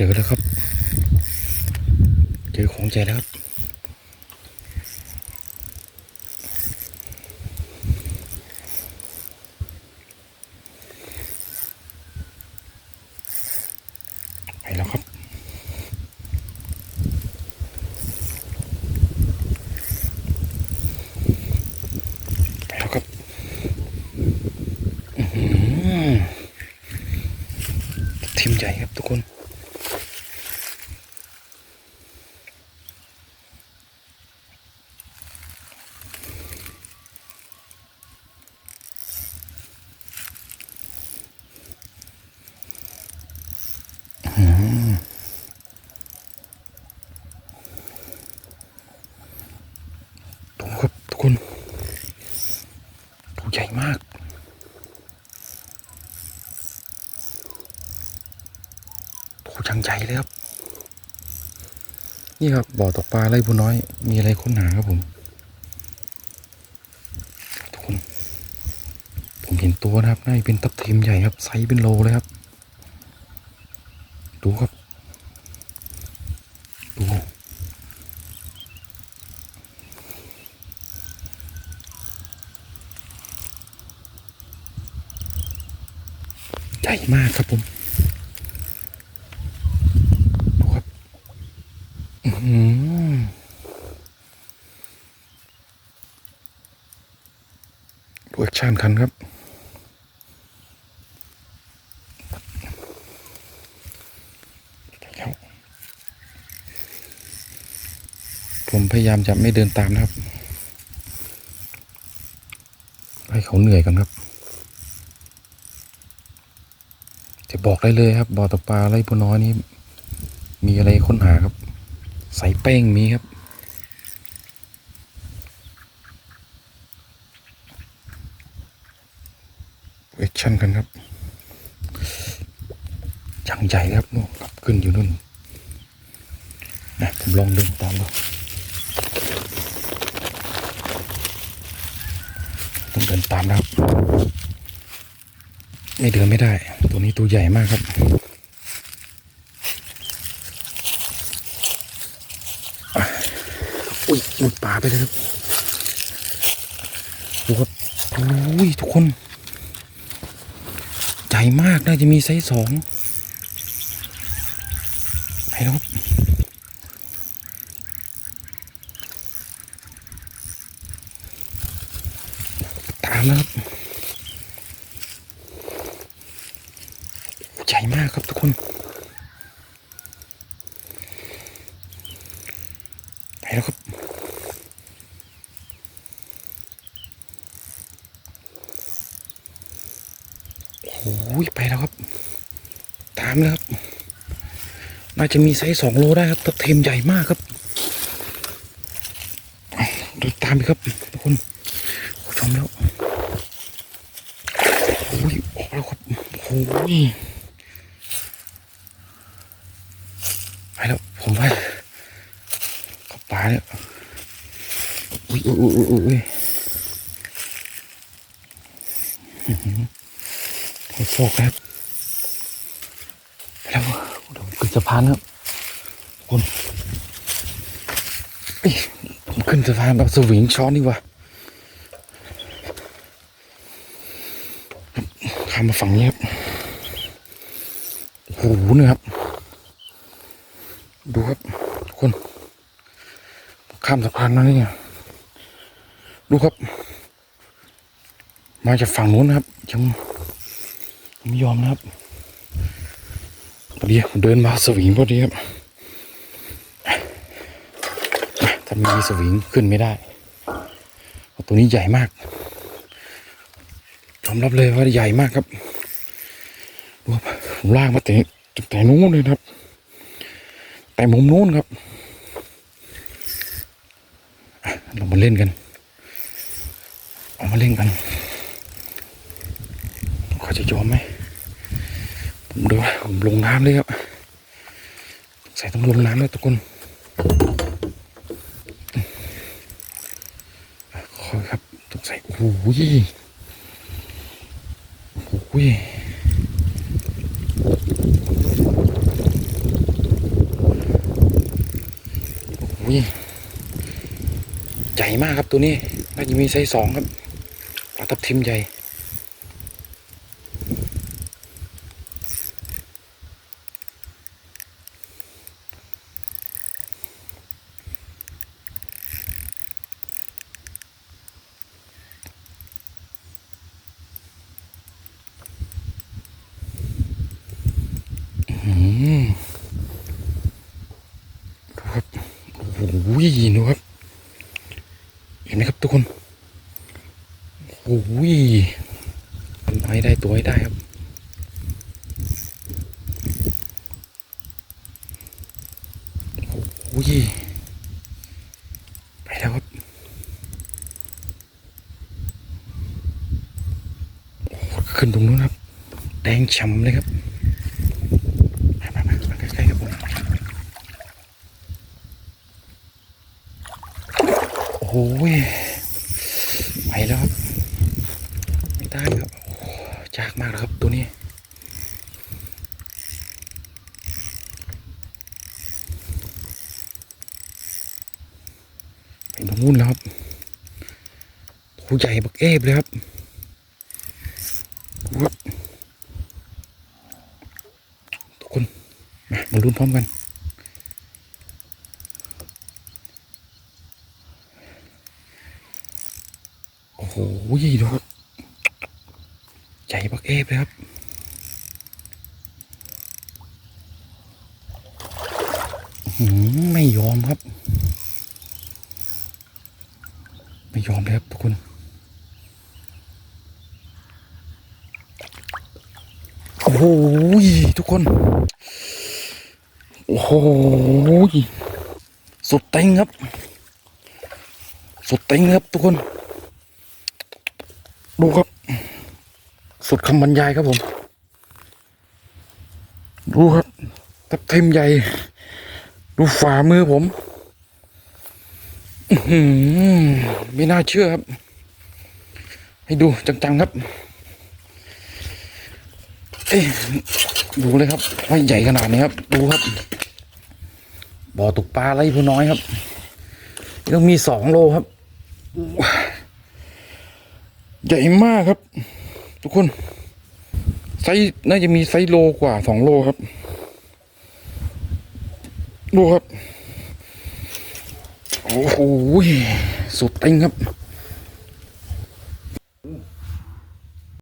เจอแล้วครับ เจอของใจแล้วครับไปแล้วครับไปแล้วครับอื้อหือทีมใหญ่ครับทุกคน ดูครับทุกคนตัว ใหญ่มากตัวจังใหญ่เลยครับ นี่ครับบ่อตกปลาไร่บัวน้อย มีอะไรค้นหาครับผมทุกคนผมเห็นตัวนะครับน่าจะเป็นตับทิมใหญ่ครับ ไซส์เป็นโลเลยครับ ดูครับ ญ่มากครับผมดูครับอื้อหือดูแอคชั่นคันครับผมพยายามจะไม่เดินตามนะครับ ให้เขาเหนื่อยกันครับ จะบอกได้เลยครับบ่อตกปลาไร่ปูน้อยนี่มีอะไรค้นหาครับ ใส่แป้งมีครับ เอ็กชั่นกันครับยังใหญ่ครับนู่นครับขึ้นอยู่นู่นนะผมลองเดินตามดูต้องเดินตามนะครับ ไม่เดินไม่ได้ ตัวนี้ตัวใหญ่มากครับ อุ้ยมุดป่าไปเลยครับดูครับอุ้ยทุกคน ใหญ่มากน่าจะมีไซส์สองไปแล้วครับตามแล้วครับ ใหญ่มาก ครับทุกคน ไปแล้วครับ โอ้ยไปแล้วครับ ตามแล้วครับ น่าจะมีไซส์สองโลได้ครับตัวเทมใหญ่มากครับดินตามไปครับทุกคนชมแล้ว โอ้ยออกแล้วครับโอ้ย ไปแล้ว ผมว่าเข้าป่าเนี่ยอุ้ยอุ้ยอุ้ยอุ้ยอุ้ยอื้อหือโครับแล้วเดี๋ยวผมขึ้นสะพานครับคนเอ้ผมขึ้นสะพานแบบสวิงช้อนดีกว่าข้ามมาฝั่งนี้ครับโอ้โหเนี่ยครับ ดูครับคนข้ามสะพานมาเนี่ยดูครับ มาจากฝั่งนู้นนะครับยังยังไม่ยอมนะครับพอดีเดินมาสวิงพอดีครับถ้ามีสวิงขึ้นไม่ได้ตัวนี้ใหญ่มากยอมรับเลยว่าใหญ่มากครับดูครับลากมาแต่แต่นู้นเลยครับ แต่มุมนู้นครับเรามาเล่นกันเอามาเล่นกันเขาจะยอมไหมผมดูว่าผมลงน้ำเลยครับ ใส่ต้องลงน้ำแล้วทุกคนคอยครับต้องใส่โอ้โหโอ้โห ใหญ่มากครับตัวนี้ น่าจะมีไซส์สองครับปลาทับทิมใหญ่ อืมดูครับโอ้โหดูครับเห็นไหมครับ ทุกคนโอ้โหทำให้ได้ตัวให้ได้ครับ โอ้โหไปแล้วครับ ขึ้นตรงนู้นครับ แดงฉ่ำเลยครับ มามามามาใกล้ๆครับผม โอ้โห ไปแล้วครับ ไม่ได้ครับโอ้โหยากมากเลยครับตัวนี้ไปตรงนู้นแล้วครับตัวใหญ่บักเอฟเลยครับดูครับทุกคนมามาลุ้นพร้อมกัน โอ้โหดูครับใหญ่บักเอฟเลยครับหือไม่ยอมครับ ไม่ยอมเลยครับทุกคนโอ้โหทุกคน โอ้โหสุดเต็งครับ สุดเต็งครับทุกคน ดูครับ สุดคำบรรยายครับผม ดูครับทับทิมใหญ่ ดูฝ่ามือผมอื้อหือไม่น่าเชื่อครับ ให้ดูจังๆครับเอ้ดูเลยครับว่าใหญ่ขนาดนี้ครับ ดูครับ บ่อตกปลาไรผู้น้อยครับต้องมีสองโลครับ ใหญ่มากครับ ทุกคน ไซส์น่าจะมีไซส์โลกว่าสองโลครับ ดูครับ โอ้โหสุดเต็งครับ